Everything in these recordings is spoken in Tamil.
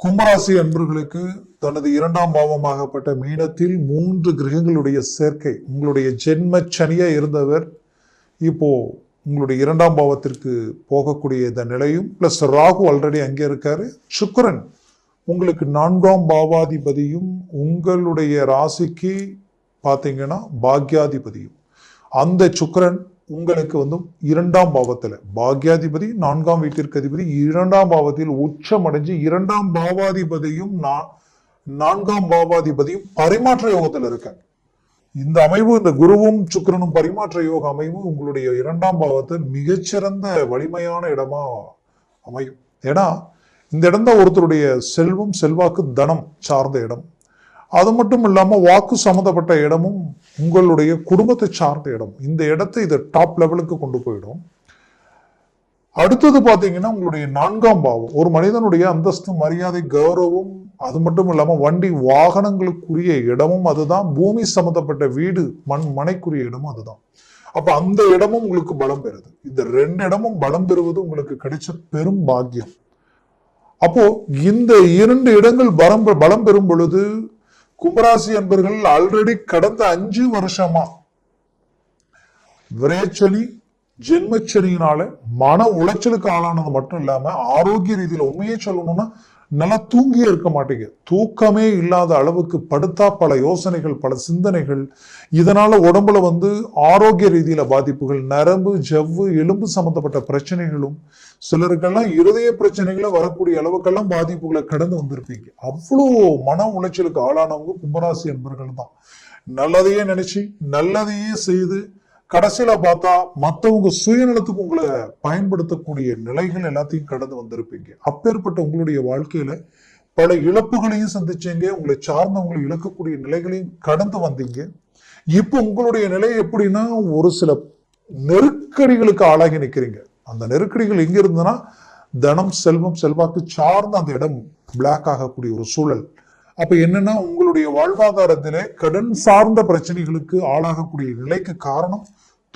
கும்பராசி அன்பர்களுக்கு தனது இரண்டாம் பாவமாகப்பட்ட மீனத்தில் மூன்று கிரகங்களுடைய சேர்க்கை உங்களுடைய ஜென்ம சனியா இருந்தவர் இப்போ உங்களுடைய இரண்டாம் பாவத்திற்கு போகக்கூடிய இந்த நிலையும் பிளஸ் ராகு ஆல்ரெடி அங்கே இருக்காரு. சுக்கரன் உங்களுக்கு நான்காம் பாவாதிபதியும் உங்களுடைய ராசிக்கு பார்த்தீங்கன்னா பாக்யாதிபதியும். அந்த சுக்கரன் உங்களுக்கு வந்து இரண்டாம் பாவத்துல பாக்யாதிபதி நான்காம் வீட்டிற்கு அதிபதி இரண்டாம் பாவத்தில் உச்சமடைஞ்சு இரண்டாம் பாவாதிபதியும் நான்காம் பாவாதிபதியும் பரிமாற்ற யோகத்தில் இருக்க இந்த அமைவு இந்த குருவும் சுக்கிரனும் பரிமாற்ற யோக அமைவு உங்களுடைய இரண்டாம் பாவத்தை மிகச்சிறந்த வலிமையான இடமா அமையும். ஏன்னா இந்த இடம் தான் ஒருத்தருடைய செல்வம் செல்வாக்கு தனம் சார்ந்த இடம். அது மட்டும் இல்லாமல் வாக்கு சம்மந்தப்பட்ட இடமும் உங்களுடைய குடும்பத்தை சார்ந்த இடம். இந்த இடத்தை இது டாப் லெவலுக்கு கொண்டு போயிடும். அடுத்தது பார்த்தீங்கன்னா உங்களுடைய நான்காம் பாவம். ஒரு மனிதனுடைய அந்தஸ்து மரியாதை கௌரவம் அது மட்டும் இல்லாமல் வண்டி வாகனங்களுக்குரிய இடமும் அதுதான். பூமி சம்மந்தப்பட்ட வீடு மண் மனைக்குரிய இடமும் அதுதான். அப்போ அந்த இடமும் உங்களுக்கு பலம் பெறுது. இந்த ரெண்டு இடமும் பலம் பெறுவது உங்களுக்கு கிடைச்ச பெரும் பாக்கியம். அப்போ இந்த இரண்டு இடங்கள் பலம் பலம் பெறும் பொழுது கும்பராசி என்பர்கள் ஆல்ரெடி கடந்த அஞ்சு வருஷமா விரைச்சலி ஜென்மச்சனியினால மன உளைச்சலுக்கு ஆளானது மட்டும் இல்லாம ஆரோக்கிய ரீதியில உண்மையே சொல்லணும்னா நல்லா தூங்கியே இருக்க மாட்டேங்குது. தூக்கமே இல்லாத அளவுக்கு படுத்தா பல யோசனைகள் பல சிந்தனைகள். இதனால் உடம்புல வந்து ஆரோக்கிய ரீதியில் பாதிப்புகள் நரம்பு ஜவ்வு எலும்பு சம்மந்தப்பட்ட பிரச்சனைகளும் சிலருக்கெல்லாம் இருதய பிரச்சனைகளும் வரக்கூடிய அளவுக்கெல்லாம் பாதிப்புகளை கடந்து வந்திருப்பீங்க. அவ்வளோ மன உளைச்சலுக்கு ஆளானவங்க கும்பராசி என்பர்கள் தான். நல்லதையே நினச்சி நல்லதையே செய்து கடைசியில பார்த்தா மத்தவங்க சுயநலத்துக்கு உங்களை பயன்படுத்தக்கூடிய நிலைகள் எல்லாத்தையும் கடந்து வந்திருப்பீங்க. அப்பேற்பட்ட உங்களுடைய வாழ்க்கையில பல இழப்புகளையும் சந்திச்சீங்க. உங்களை சார்ந்தவங்களை இழக்கக்கூடிய நிலைகளையும் கடந்து வந்தீங்க. இப்போ உங்களுடைய நிலை எப்படின்னா ஒரு சில நெருக்கடிகளுக்கு ஆளாகி நிற்கிறீங்க அந்த நெருக்கடிகள் எங்க இருந்ததுன்னா தனம் செல்வம் செல்வாக்கு சார்ந்த அந்த இடம் பிளாக் ஆகக்கூடிய ஒரு சூழல். அப்ப என்னன்னா உங்களுடைய வாழ்வாதாரத்திலே கடன் சார்ந்த பிரச்சனைகளுக்கு ஆளாகக்கூடிய நிலைக்கு காரணம்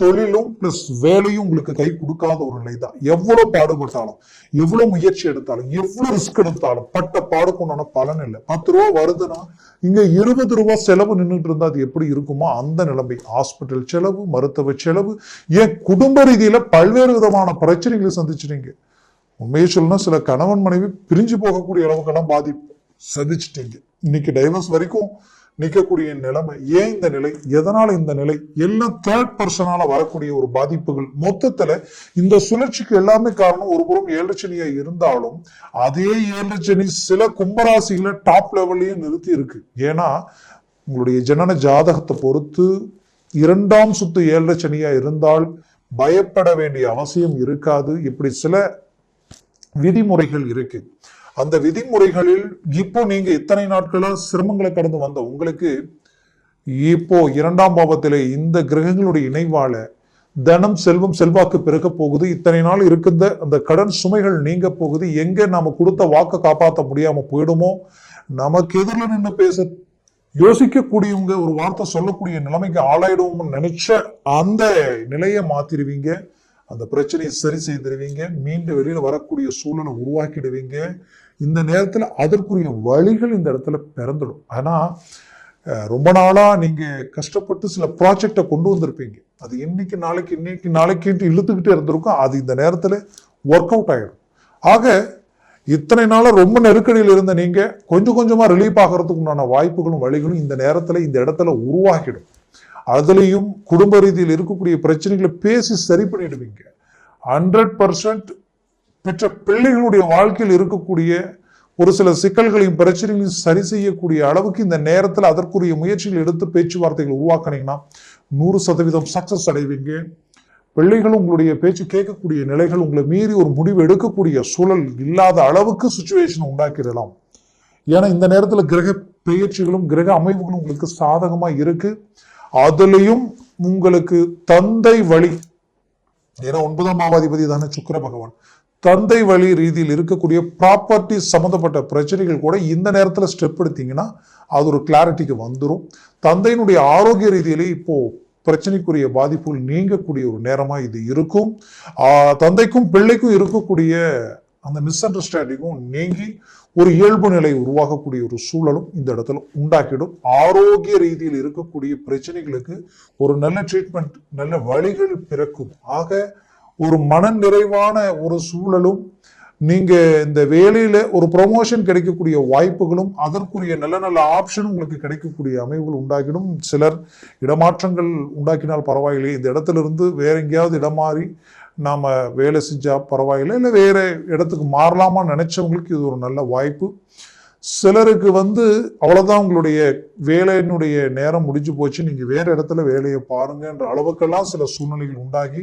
தொழிலும் பிளஸ் வேலையும் உங்களுக்கு கை கொடுக்காத ஒரு நிலை தான் எவ்வளவு பாடுபட்டாலும் எவ்வளவு முயற்சி எடுத்தாலும் எவ்வளவு ரிஸ்க் எடுத்தாலும் பட்ட பாடுக்குண்டான பலன் இல்லை. பத்து ரூபா வருதுன்னா இங்க இருபது ரூபா செலவு நின்றுட்டு இருந்தா அது எப்படி இருக்குமோ அந்த நிலைமை. ஹாஸ்பிட்டல் செலவு மருத்துவ செலவு ஏன் குடும்ப ரீதியில பல்வேறு விதமான பிரச்சனைகளை சந்திச்சிட்டீங்க. உண்மையை சொல்லணும் சில கணவன் மனைவி பிரிஞ்சு போகக்கூடிய அளவுக்கெல்லாம் பாதிப்பு சந்திச்சிட்டீங்க. இன்னைக்கு டைவர்ஸ் வரைக்கும் நிற்கக்கூடிய நிலைமை ஏன் இந்த நிலை எதனால இந்த நிலை எல்லாம் தேர்ட் பர்சனால வரக்கூடிய ஒரு பாதிப்புகள். மொத்தத்துல இந்த சுழற்சிக்கு எல்லாமே காரணம் ஒரு புறம் இருந்தாலும் அதே ஏழரை சில கும்பராசிகளை டாப் லெவல்லயே நிறுத்தி இருக்கு. ஏன்னா உங்களுடைய ஜனன ஜாதகத்தை பொறுத்து இரண்டாம் சுத்து ஏழரை இருந்தால் பயப்பட வேண்டிய அவசியம் இருக்காது. இப்படி சில விதிமுறைகள் இருக்கு. அந்த விதிமுறைகளில் இப்போ நீங்க இத்தனை நாட்களா சிரமங்களை கடந்து வந்த உங்களுக்கு இப்போ இரண்டாம் பாவத்திலே இந்த கிரகங்களுடைய இணைவால தனம் செல்வம் செல்வாக்கு பிறக்க போகுது. இத்தனை நாள் இருக்கின்ற அந்த கடன் சுமைகள் நீங்க போகுது. எங்க நாம கொடுத்த வாக்கை காப்பாற்ற முடியாம போயிடுமோ? நமக்கு எதிரில் நின்று பேச யோசிக்கக்கூடியவங்க ஒரு வார்த்தை சொல்லக்கூடிய நிலைமைக்கு ஆளாயிடுவோம்னு நினைச்ச அந்த நிலையை மாத்திருவீங்க. அந்த பிரச்சனையை சரி செய்திருவீங்க மீண்டும் வெளியில் வரக்கூடிய சூழலை உருவாக்கிடுவீங்க. இந்த நேரத்தில் அதற்குரிய வழிகள் இந்த இடத்துல பிறந்துடும். ஆனால் ரொம்ப நாளாக நீங்கள் கஷ்டப்பட்டு சில ப்ராஜெக்டை கொண்டு வந்திருப்பீங்க. அது இன்னைக்கு நாளைக்கு இன்னைக்கு நாளைக்குன்ட்டு இழுத்துக்கிட்டே இருந்திருக்கும். அது இந்த நேரத்தில் ஒர்க் அவுட் ஆகிடும் ஆக இத்தனை நாளாக ரொம்ப நெருக்கடியில் இருந்த நீங்கள் கொஞ்சம் கொஞ்சமாக ரிலீஃப் ஆகிறதுக்கு உண்டான வாய்ப்புகளும் வழிகளும் இந்த நேரத்தில் இந்த இடத்துல உருவாக்கிடும் அதுலேயும் குடும்ப ரீதியில் இருக்கக்கூடிய பிரச்சனைகளை பேசி சரி பண்ணிடுவீங்க. ஹண்ட்ரட் பர்சன்ட் பெற்ற பிள்ளைகளுடைய வாழ்க்கையில் இருக்கக்கூடிய ஒரு சில சிக்கல்களையும் பிரச்சனைகளையும் சரி செய்யக்கூடிய அளவுக்கு இந்த நேரத்தில் அதற்குரிய முயற்சிகள் எடுத்து பேச்சுவார்த்தைகள் உருவாக்குனீங்கன்னா நூறு சதவீதம் சக்சஸ் அடைவீங்க. பிள்ளைகள் உங்களுடைய பேச்சு கேட்கக்கூடிய நிலைகள் உங்களை மீறி ஒரு முடிவு எடுக்கக்கூடிய சூழல் இல்லாத அளவுக்கு சுச்சுவேஷன் உண்டாக்கிடலாம். ஏன்னா இந்த நேரத்தில் கிரக பெயர்ச்சிகளும் கிரக அமைவுகளும் உங்களுக்கு சாதகமாக இருக்குது அதுலயும் உங்களுக்கு தந்தை வழி ஏன்னா ஒன்பதாம் மாவாதிபதி தானே சுக்கிர பகவான் தந்தை வழி ரீதியில் இருக்கக்கூடிய ப்ராப்பர்ட்டி சம்மந்தப்பட்ட பிரச்சனைகள் கூட இந்த நேரத்தில் ஸ்டெப் எடுத்தீங்கன்னா அது ஒரு கிளாரிட்டிக்கு வந்துடும் தந்தையினுடைய ஆரோக்கிய ரீதியிலே இப்போ பிரச்சனைக்குரிய பாதிப்புகள் நீங்கக்கூடிய ஒரு நேரமாக இது இருக்கும். தந்தைக்கும் பிள்ளைக்கும் இருக்கக்கூடிய அந்த மிஸ் அண்டர்ஸ்டாண்டிங்கும் நீங்கி ஒரு இயல்பு நிலை உருவாகக்கூடிய ஒரு சூழலும் இந்த இடத்துல உண்டாக்கிடும். ஆரோக்கிய ரீதியில் இருக்கக்கூடிய பிரச்சனைகளுக்கு ஒரு நல்ல ட்ரீட்மெண்ட் நல்ல வழிகள் பிறக்கும். ஆக ஒரு மன நிறைவான ஒரு சூழலும் நீங்க இந்த வேலையில ஒரு ப்ரொமோஷன் கிடைக்கக்கூடிய வாய்ப்புகளும் அதற்குரிய நல்ல நல்ல ஆப்ஷன் உங்களுக்கு கிடைக்கக்கூடிய அமைவுகள் உண்டாக்கிடும் சிலர் இடமாற்றங்கள் உண்டாக்கினால் பரவாயில்லை இந்த இடத்துல இருந்து வேற எங்கேயாவது இடம் மாறி நாம் வேலை செஞ்சால் பரவாயில்லை இல்லை வேறு இடத்துக்கு மாறலாமா நினச்சவங்களுக்கு இது ஒரு நல்ல வாய்ப்பு. சிலருக்கு வந்து அவ்வளோதான் உங்களுடைய வேலையினுடைய நேரம் முடிஞ்சு போச்சு நீங்கள் வேற இடத்துல வேலையை பாருங்கன்ற அளவுக்கெல்லாம் சில சூழ்நிலைகள் உண்டாகி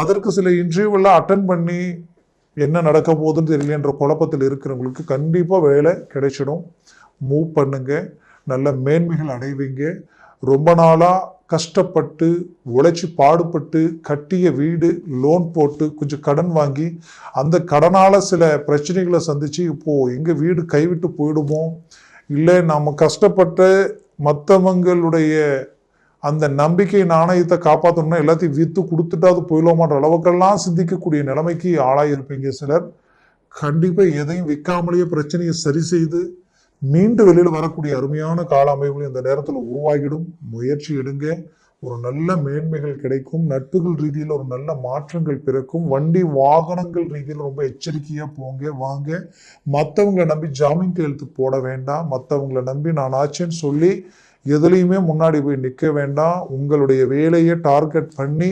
அதற்கு சில இன்டர்வியூவெல்லாம் அட்டன் பண்ணி என்ன நடக்க போகுதுன்னு தெரியலன்ற குழப்பத்தில் இருக்கிறவங்களுக்கு கண்டிப்பாக வேலை கிடைச்சிடும். மூவ் பண்ணுங்க நல்ல மேன்மைகள் அடைவீங்க. ரொம்ப நாளாக கஷ்டப்பட்டு உழைச்சி பாடுபட்டு கட்டிய வீடு லோன் போட்டு கொஞ்சம் கடன் வாங்கி அந்த கடனால சில பிரச்சனைகளை சந்தித்து இப்போது எங்கள் வீடு கைவிட்டு போயிடுமோ? இல்லை நம்ம கஷ்டப்பட்டு மற்றவங்களுடைய அந்த நம்பிக்கை நாணயத்தை காப்பாற்றணும்னா எல்லாத்தையும் விற்று கொடுத்துட்டாவது போயிடுவோமான்ற அளவுக்கெல்லாம் சிந்திக்கக்கூடிய நிலைமைக்கு ஆளாயிருப்பீங்க சிலர். கண்டிப்பாக எதையும் விற்காமலேயே பிரச்சனையை சரி செய்து மீண்டு வெளியில் வரக்கூடிய அருமையான கால அமைவுகள் இந்த நேரத்தில் உருவாகிடும். முயற்சி எடுங்க. ஒரு நல்ல மேன்மைகள் கிடைக்கும். நட்புகள் ரீதியில் ஒரு நல்ல மாற்றங்கள் பிறக்கும். வண்டி வாகனங்கள் ரீதியில் ரொம்ப எச்சரிக்கையாக போங்க வாங்க. மற்றவங்களை நம்பி ஜாமீன் கையெழுத்து போட வேண்டாம். மற்றவங்களை நம்பி நான் ஆச்சேன்னு சொல்லி எதுலேயுமே முன்னாடி போய் நிற்க வேண்டாம். உங்களுடைய வேலையை டார்கெட் பண்ணி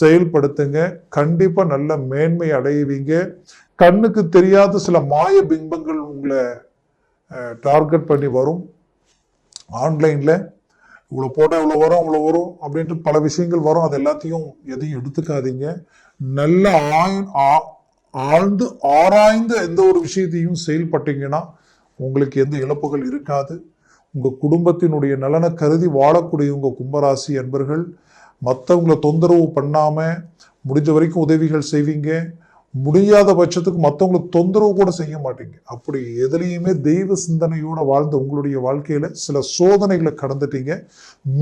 செயல்படுத்துங்க. கண்டிப்பாக நல்ல மேன்மை அடைவீங்க. கண்ணுக்கு தெரியாத சில மாய பிம்பங்கள் உங்களை டார்கெட் பண்ணி வரும். ஆன்லைனில் இவ்வளோ போட்டால் இவ்வளோ வரும் இவ்வளோ வரும் அப்படின்ட்டு பல விஷயங்கள் வரும். அது எல்லாத்தையும் எதையும் எடுத்துக்காதீங்க. நல்ல ஆய் ஆ- ஆழ்ந்து ஆராய்ந்து எந்த ஒரு விஷயத்தையும் செயல்பட்டீங்கன்னா உங்களுக்கு எந்த இழப்புகள் இருக்காது. உங்கள் குடும்பத்தினுடைய நலனை கருதி வாழக்கூடிய உங்கள் கும்பராசி அன்பர்கள் மற்றவங்கள தொந்தரவு பண்ணாமல் முடிஞ்ச வரைக்கும் உதவிகள் செய்வீங்க. முடியாத பட்சத்துக்கு மற்றவங்களுக்கு தொந்தரவு கூட செய்ய மாட்டீங்க. அப்படி எதுலேயுமே தெய்வ சிந்தனையோடு வாழ்ந்த உங்களுடைய வாழ்க்கையில் சில சோதனைகளை கடந்துட்டீங்க.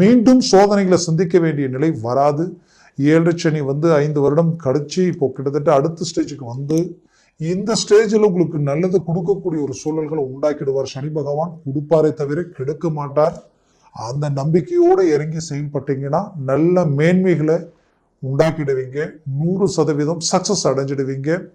மீண்டும் சோதனைகளை சந்திக்க வேண்டிய நிலை வராது. ஏழு சனி வந்து ஐந்து வருடம் கழிச்சு இப்போ கிட்டத்தட்ட அடுத்த ஸ்டேஜுக்கு வந்து இந்த ஸ்டேஜில் உங்களுக்கு நல்லது கொடுக்கக்கூடிய ஒரு சூழல்களை உண்டாக்கிடுவார் சனி பகவான். கொடுப்பாரே தவிர கெடுக்க மாட்டார். அந்த நம்பிக்கையோடு இறங்கி செயல்பட்டீங்கன்னா நல்ல மேன்மைகளை உண்டாக்கிடுவீங்க. நூறு சதவீதம் சக்ஸஸ் அடைஞ்சிடுவீங்க.